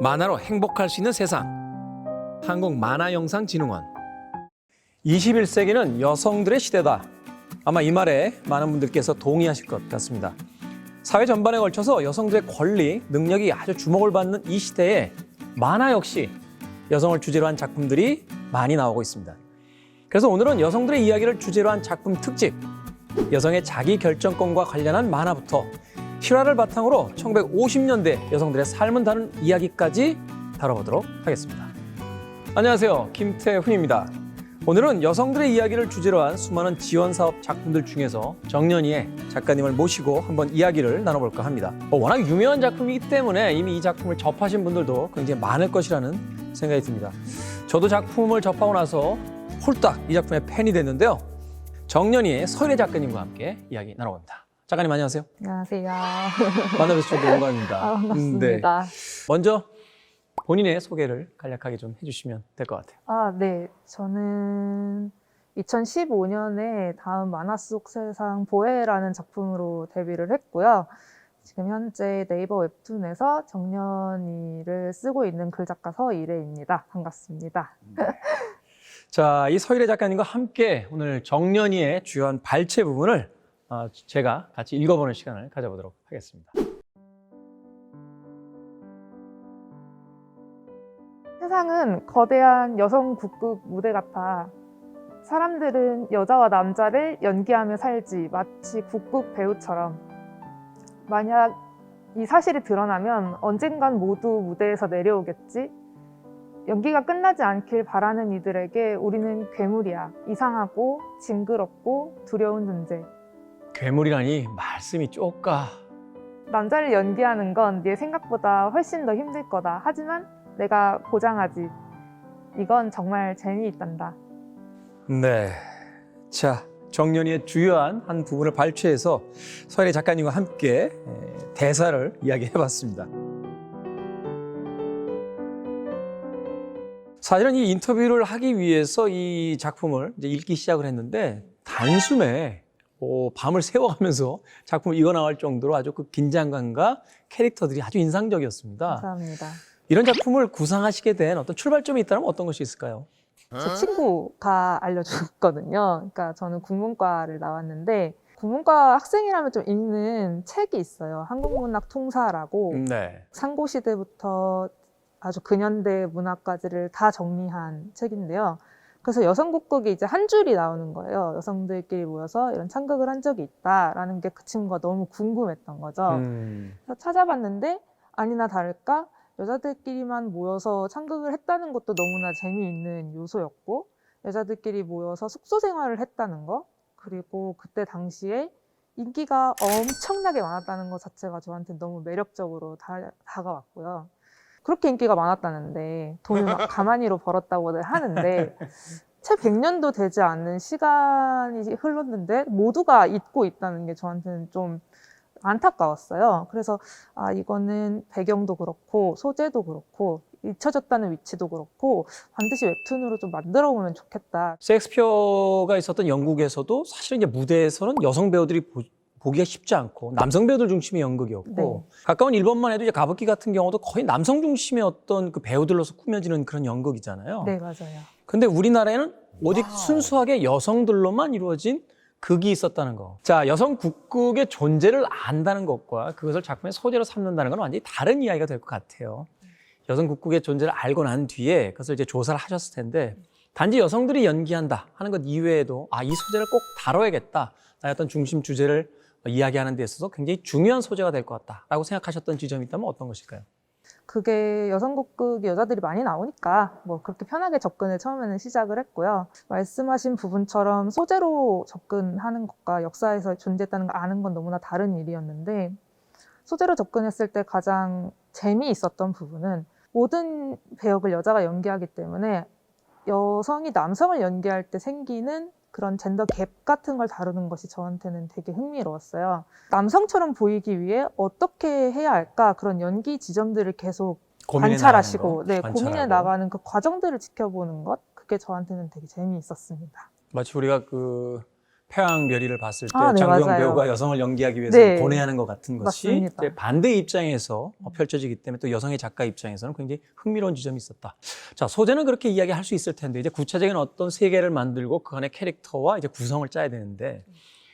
만화로 행복할 수 있는 세상. 한국 만화 영상 진흥원. 21세기는 여성들의 시대다. 아마 이 말에 많은 분들께서 동의하실 것 같습니다. 사회 전반에 걸쳐서 여성들의 권리, 능력이 아주 주목을 받는 이 시대에 만화 역시 여성을 주제로 한 작품들이 많이 나오고 있습니다. 그래서 오늘은 여성들의 이야기를 주제로 한 작품 특집, 여성의 자기 결정권과 관련한 만화부터 실화를 바탕으로 1950년대 여성들의 삶을 다룬 이야기까지 다뤄보도록 하겠습니다. 안녕하세요. 김태훈입니다. 오늘은 여성들의 이야기를 주제로 한 수많은 지원 사업 작품들 중에서 정년이의 작가님을 모시고 한번 이야기를 나눠볼까 합니다. 뭐 워낙 유명한 작품이기 때문에 이미 이 작품을 접하신 분들도 굉장히 많을 것이라는 생각이 듭니다. 저도 작품을 접하고 나서 홀딱 이 작품의 팬이 됐는데요. 정년이의 서일의 작가님과 함께 이야기 나눠봅니다. 작가님 안녕하세요. 안녕하세요. 만나뵈서 저도 영광입니다. 아, 음, 네. 반갑습니다. 먼저 본인의 소개를 간략하게 좀 해주시면 될 것 같아요. 아, 네. 저는 2015년에 다음 만화 속 세상 보혜라는 작품으로 데뷔를 했고요. 지금 현재 네이버 웹툰에서 정년이를 쓰고 있는 글작가 서이래입니다. 반갑습니다. 자, 이 서일의 작가님과 함께 오늘 정년이의 주요한 발췌 부분을 어, 제가 같이 읽어보는 시간을 가져보도록 하겠습니다. 세상은 거대한 여성 북극 무대 같아. 사람들은 여자와 남자를 연기하며 살지 마치 북극 배우처럼. 만약 이 사실이 드러나면 언젠간 모두 무대에서 내려오겠지? 연기가 끝나지 않길 바라는 이들에게 우리는 괴물이야. 이상하고 징그럽고 두려운 존재. 괴물이라니 말씀이 쪼까. 남자를 연기하는 건 네 생각보다 훨씬 더 힘들 거다. 하지만 내가 보장하지. 이건 정말 재미있단다. 네. 자, 정년이의 주요한 한 부분을 발췌해서 서일의 작가님과 함께 에, 대사를 이야기해봤습니다. 사실은 이 인터뷰를 하기 위해서 이 작품을 이제 읽기 시작을 했는데 단숨에 어, 밤을 새워가면서 작품을 읽어 나갈 정도로 아주 그 긴장감과 캐릭터들이 아주 인상적이었습니다. 감사합니다. 이런 작품을 구상하시게 된 어떤 출발점이 있다면 어떤 것이 있을까요? 제 친구가 알려줬거든요. 그러니까 저는 국문과를 나왔는데 국문과 학생이라면 좀 읽는 책이 있어요. 한국문학 통사라고 네. 상고 시대부터 아주 근현대 문학까지를 다 정리한 책인데요. 그래서 여성국극이 이제 한 줄이 나오는 거예요. 여성들끼리 모여서 이런 창극을 한 적이 있다라는 게 그 친구가 너무 궁금했던 거죠. 음. 그래서 찾아봤는데 아니나 다를까 여자들끼리만 모여서 창극을 했다는 것도 너무나 재미있는 요소였고 여자들끼리 모여서 숙소 생활을 했다는 거 그리고 그때 당시에 인기가 엄청나게 많았다는 것 자체가 저한테 너무 매력적으로 다, 다가왔고요. 그렇게 인기가 많았다는데 돈을 막 가만히로 벌었다고들 하는데 채 100년도 되지 않는 시간이 흘렀는데 모두가 잊고 있다는 게 저한테는 좀 안타까웠어요. 그래서 아 이거는 배경도 그렇고 소재도 그렇고 잊혀졌다는 위치도 그렇고 반드시 웹툰으로 좀 만들어 보면 좋겠다. 셰익스피어가 있었던 영국에서도 사실은 이제 무대에서는 여성 배우들이 보, 보기가 쉽지 않고 남성 배우들 중심의 연극이었고 네. 가까운 일본만 해도 이제 가부키 같은 경우도 거의 남성 중심의 어떤 그 배우들로서 꾸며지는 그런 연극이잖아요. 네 맞아요. 근데 우리나라에는 오직 순수하게 여성들로만 이루어진 극이 있었다는 거. 자, 여성 국극의 존재를 안다는 것과 그것을 작품의 소재로 삼는다는 건 완전히 다른 이야기가 될 것 같아요. 여성 국극의 존재를 알고 난 뒤에 그것을 이제 조사를 하셨을 텐데 단지 여성들이 연기한다 하는 것 이외에도 아, 이 소재를 꼭 다뤄야겠다. 나의 어떤 중심 주제를 이야기하는 데 있어서 굉장히 중요한 소재가 될 것 같다라고 생각하셨던 지점이 있다면 어떤 것일까요? 그게 여성곡극이 여자들이 많이 나오니까 뭐 그렇게 편하게 접근을 처음에는 시작을 했고요. 말씀하신 부분처럼 소재로 접근하는 것과 역사에서 존재했다는 걸 아는 건 너무나 다른 일이었는데 소재로 접근했을 때 가장 재미있었던 부분은 모든 배역을 여자가 연기하기 때문에 여성이 남성을 연기할 때 생기는 그런 젠더 갭 같은 걸 다루는 것이 저한테는 되게 흥미로웠어요. 남성처럼 보이기 위해 어떻게 해야 할까 그런 연기 지점들을 계속 관찰하시고 네, 관찰하고. 고민해 나가는 그 과정들을 지켜보는 것 그게 저한테는 되게 재미있었습니다. 마치 우리가 그 패왕별이를 봤을 때 아, 네, 장도영 맞아요. 배우가 여성을 연기하기 위해서 네. 고뇌하는 것 같은 것이 맞습니다. 이제 반대 입장에서 펼쳐지기 때문에 또 여성의 작가 입장에서는 굉장히 흥미로운 지점이 있었다. 자 소재는 그렇게 이야기할 수 있을 텐데 이제 구체적인 어떤 세계를 만들고 그 안에 캐릭터와 이제 구성을 짜야 되는데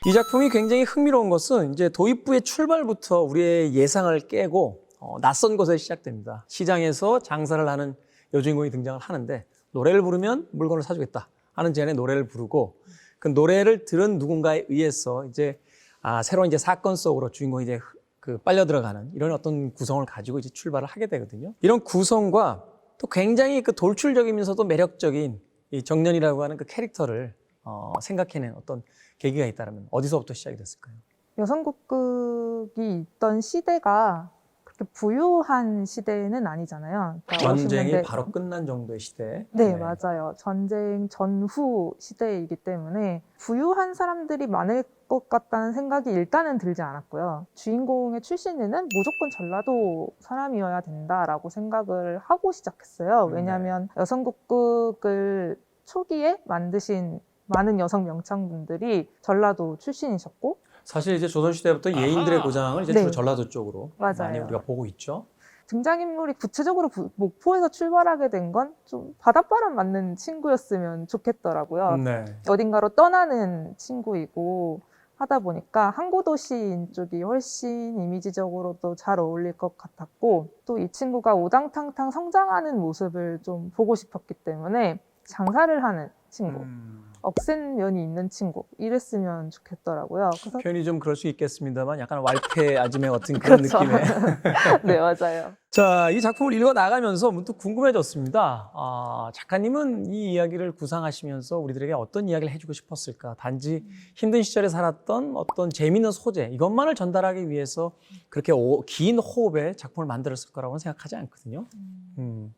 이 작품이 굉장히 흥미로운 것은 이제 도입부의 출발부터 우리의 예상을 깨고 어, 낯선 곳에 시작됩니다. 시장에서 장사를 하는 여주인공이 등장을 하는데 노래를 부르면 물건을 사주겠다 하는 제안에 노래를 부르고 그 노래를 들은 누군가에 의해서 이제 아, 새로운 이제 사건 속으로 주인공이 이제 그 빨려 들어가는 이런 어떤 구성을 가지고 이제 출발을 하게 되거든요. 이런 구성과 또 굉장히 그 돌출적이면서도 매력적인 이 정년이라고 하는 그 캐릭터를 어, 생각해낸 어떤 계기가 있다면 어디서부터 시작이 됐을까요? 여성국극이 있던 시대가 부유한 시대는 아니잖아요. 그러니까 전쟁이 50년대 바로 끝난 정도의 시대. 네, 맞아요. 전쟁 전후 시대이기 때문에 부유한 사람들이 많을 것 같다는 생각이 일단은 들지 않았고요. 주인공의 출신에는 무조건 전라도 사람이어야 된다라고 생각을 하고 시작했어요. 네. 왜냐하면 여성국극을 초기에 만드신 많은 여성 명창분들이 전라도 출신이셨고 사실 이제 조선시대부터 예인들의 고장을 이제 네. 주로 전라도 쪽으로 맞아요. 많이 우리가 보고 있죠. 등장인물이 구체적으로 부- 목포에서 출발하게 된 건 좀 바닷바람 맞는 친구였으면 좋겠더라고요. 네. 어딘가로 떠나는 친구이고 하다 보니까 항구 도시인 쪽이 훨씬 이미지적으로도 잘 어울릴 것 같았고 또 이 친구가 우당탕탕 성장하는 모습을 좀 보고 싶었기 때문에 장사를 하는 친구, 음, 억센 면이 있는 친구 이랬으면 좋겠더라고요. 그래서 표현이 좀 그럴 수 있겠습니다만 약간 왈패 아지매 같은 그런 그렇죠. 느낌의. 네 맞아요. 자, 이 작품을 읽어 나가면서 문득 궁금해졌습니다. 아, 작가님은 이 이야기를 구상하시면서 우리들에게 어떤 이야기를 해주고 싶었을까? 단지 힘든 시절에 살았던 어떤 재미있는 소재 이것만을 전달하기 위해서 그렇게 오- 긴 호흡의 작품을 만들었을 거라고는 생각하지 않거든요. 음.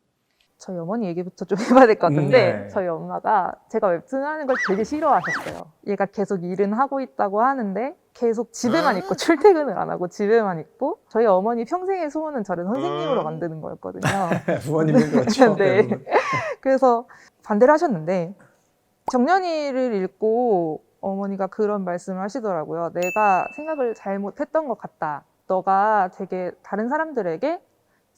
저희 어머니 얘기부터 좀 해봐야 될 것 같은데 네. 저희 엄마가 제가 웹툰 하는 걸 되게 싫어하셨어요. 얘가 계속 일은 하고 있다고 하는데 계속 집에만 있고 출퇴근을 안 하고 집에만 있고 저희 어머니 평생의 소원은 저를 선생님으로 만드는 거였거든요. 부모님은 그렇죠. 네. 대부분. 그래서 반대를 하셨는데 정년이를 읽고 어머니가 그런 말씀을 하시더라고요. 내가 생각을 잘못했던 것 같다. 너가 되게 다른 사람들에게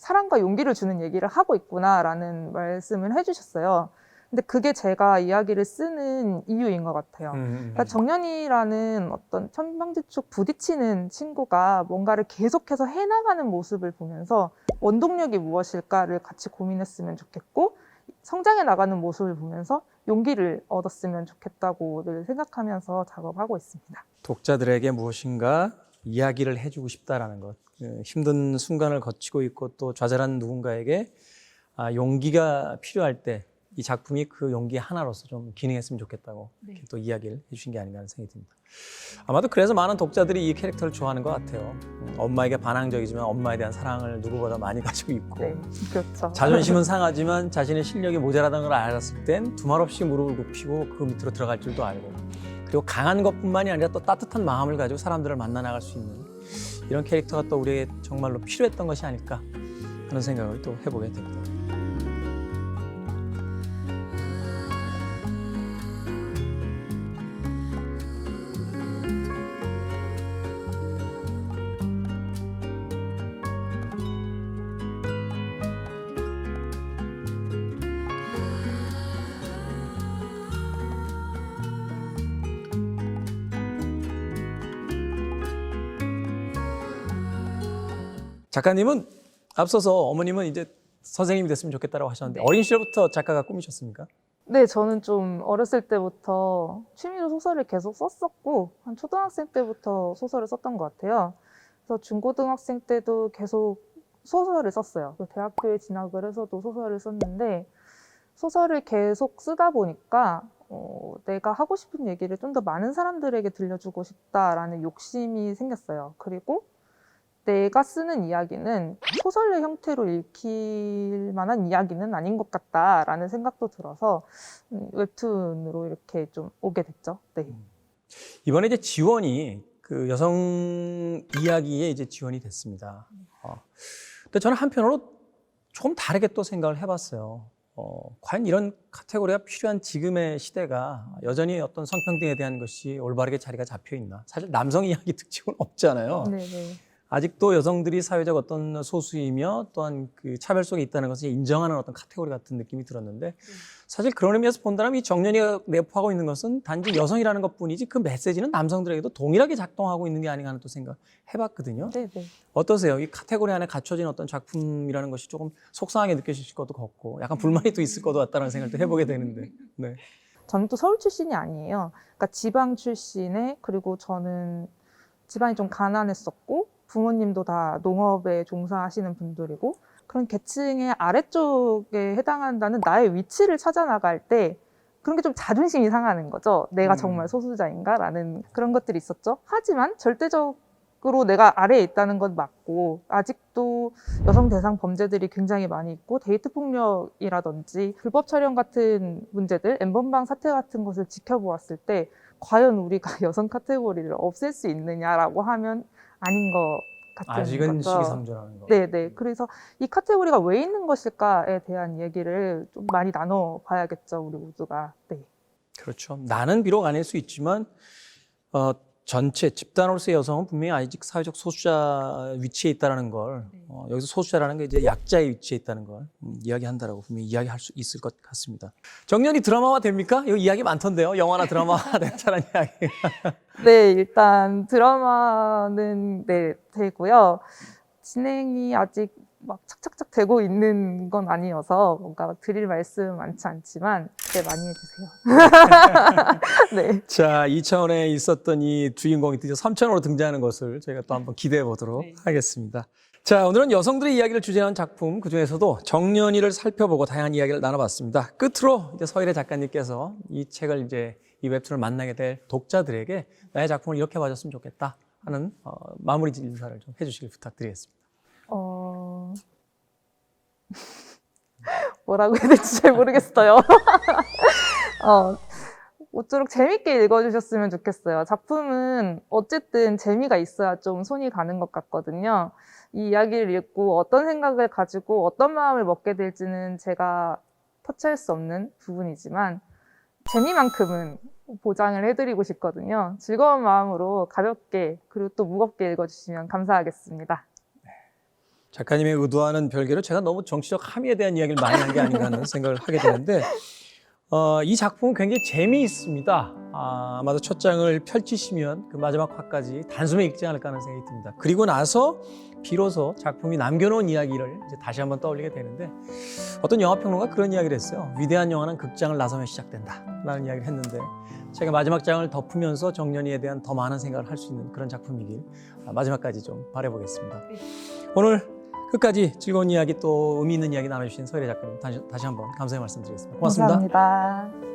사랑과 용기를 주는 얘기를 하고 있구나라는 말씀을 해주셨어요. 근데 그게 제가 이야기를 쓰는 이유인 것 같아요. 음, 그러니까 정년이라는 어떤 천방지축 부딪히는 친구가 뭔가를 계속해서 해나가는 모습을 보면서 원동력이 무엇일까를 같이 고민했으면 좋겠고 성장해 나가는 모습을 보면서 용기를 얻었으면 좋겠다고 늘 생각하면서 작업하고 있습니다. 독자들에게 무엇인가 이야기를 해주고 싶다라는 것. 그 힘든 순간을 거치고 있고 또 좌절한 누군가에게 아, 용기가 필요할 때 이 작품이 그 용기 하나로서 좀 기능했으면 좋겠다고 네. 이렇게 또 이야기를 해주신 게 아닌가 하는 생각이 듭니다. 아마도 그래서 많은 독자들이 이 캐릭터를 좋아하는 것 같아요. 음, 엄마에게 반항적이지만 엄마에 대한 사랑을 누구보다 많이 가지고 있고 네, 그렇죠. 자존심은 상하지만 자신의 실력이 모자라다는 걸 알았을 땐 두말 없이 무릎을 굽히고 그 밑으로 들어갈 줄도 알고 그리고 강한 것뿐만이 아니라 또 따뜻한 마음을 가지고 사람들을 만나 나갈 수 있는 이런 캐릭터가 또 우리에게 정말로 필요했던 것이 아닐까 하는 생각을 또 해보게 됩니다. 작가님은 앞서서 어머님은 이제 선생님이 됐으면 좋겠다고 하셨는데 어린 시절부터 작가가 꿈이셨습니까? 네, 저는 좀 어렸을 때부터 취미로 소설을 계속 썼었고, 한 초등학생 때부터 소설을 썼던 것 같아요. 그래서 중고등학생 때도 계속 소설을 썼어요. 또 대학교에 진학을 해서도 소설을 썼는데, 소설을 계속 쓰다 보니까, 어, 내가 하고 싶은 얘기를 좀 더 많은 사람들에게 들려주고 싶다라는 욕심이 생겼어요. 그리고 내가 쓰는 이야기는 소설의 형태로 읽힐 만한 이야기는 아닌 것 같다라는 생각도 들어서 음, 웹툰으로 이렇게 좀 오게 됐죠. 네. 이번에 이제 지원이 그 여성 이야기에 이제 지원이 됐습니다. 어. 근데 저는 한편으로 조금 다르게 또 생각을 해봤어요. 어, 과연 이런 카테고리가 필요한 지금의 시대가 여전히 어떤 성평등에 대한 것이 올바르게 자리가 잡혀 있나? 사실 남성 이야기 특징은 없잖아요. 네네. 아직도 여성들이 사회적 어떤 소수이며 또한 그 차별 속에 있다는 것을 인정하는 어떤 카테고리 같은 느낌이 들었는데 사실 그런 의미에서 본다면 이 정년이가 내포하고 있는 것은 단지 여성이라는 것뿐이지 그 메시지는 남성들에게도 동일하게 작동하고 있는 게 아닌가 하는 또 생각 해봤거든요. 네네. 어떠세요? 이 카테고리 안에 갖춰진 어떤 작품이라는 것이 조금 속상하게 느껴지실 것도 같고 약간 불만이 또 있을 것도 같다는 생각도 해보게 되는데 네. 저는 또 서울 출신이 아니에요. 그러니까 지방 출신에 그리고 저는 집안이 좀 가난했었고 부모님도 다 농업에 종사하시는 분들이고 그런 계층의 아래쪽에 해당한다는 나의 위치를 찾아 나갈 때 그런 게 좀 자존심이 상하는 거죠. 내가 음. 정말 소수자인가라는 그런 것들이 있었죠. 하지만 절대적으로 내가 아래에 있다는 건 맞고 아직도 여성 대상 범죄들이 굉장히 많이 있고 데이트 폭력이라든지 불법 촬영 같은 문제들, 엠번방 사태 같은 것을 지켜보았을 때 과연 우리가 여성 카테고리를 없앨 수 있느냐라고 하면 아닌 것 같은 아직은 거죠. 시기상조라는 거. 네 네. 그래서 이 카테고리가 왜 있는 것일까에 대한 얘기를 좀 많이 나눠봐야겠죠, 우리 모두가. 네. 그렇죠. 나는 비록 아닐 수 있지만 어, 전체 집단으로서의 여성은 분명히 아직 사회적 소수자 위치에 있다는 걸 어, 여기서 소수자라는 게 이제 약자의 위치에 있다는 걸 음, 이야기한다라고 분명히 이야기할 수 있을 것 같습니다. 정년이 드라마화 됩니까? 이거 이야기 많던데요. 영화나 드라마화 된다는 이야기. 네, 일단 드라마는 네, 되고요. 진행이 아직 막 착착착 되고 있는 건 아니어서 뭔가 드릴 말씀 많지 않지만 네, 많이 해주세요. 네. 자, 2차원에 있었던 이 주인공이 드디어 3차원으로 등장하는 것을 저희가 또 한번 기대해 보도록 네. 하겠습니다. 자, 오늘은 여성들의 이야기를 주제로 한 작품, 그 중에서도 정년이를 살펴보고 다양한 이야기를 나눠봤습니다. 끝으로 이제 서일의 작가님께서 이 책을 이제 이 웹툰을 만나게 될 독자들에게 나의 작품을 이렇게 봐줬으면 좋겠다 하는 어, 마무리 인사를 좀 해주시길 부탁드리겠습니다. 어... 뭐라고 해야 될지 잘 모르겠어요. 어, 모쪼록 재밌게 읽어주셨으면 좋겠어요. 작품은 어쨌든 재미가 있어야 좀 손이 가는 것 같거든요. 이 이야기를 읽고 어떤 생각을 가지고 어떤 마음을 먹게 될지는 제가 터치할 수 없는 부분이지만 재미만큼은 보장을 해드리고 싶거든요. 즐거운 마음으로 가볍게 그리고 또 무겁게 읽어주시면 감사하겠습니다. 작가님의 의도와는 별개로 제가 너무 정치적 함의에 대한 이야기를 많이 한 게 아닌가 하는 생각을 하게 되는데 어, 이 작품은 굉장히 재미있습니다. 아, 아마도 첫 장을 펼치시면 그 마지막 화까지 단숨에 읽지 않을까 하는 생각이 듭니다. 그리고 나서 비로소 작품이 남겨놓은 이야기를 이제 다시 한번 떠올리게 되는데 어떤 영화평론가 그런 이야기를 했어요. 위대한 영화는 극장을 나서면 시작된다 라는 이야기를 했는데 제가 마지막 장을 덮으면서 정년이에 대한 더 많은 생각을 할 수 있는 그런 작품이길 아, 마지막까지 좀 바라보겠습니다. 오늘 끝까지 즐거운 이야기 또 의미 있는 이야기 나눠주신 서일의 작가님 다시, 다시 한번 감사의 말씀드리겠습니다. 고맙습니다. 감사합니다.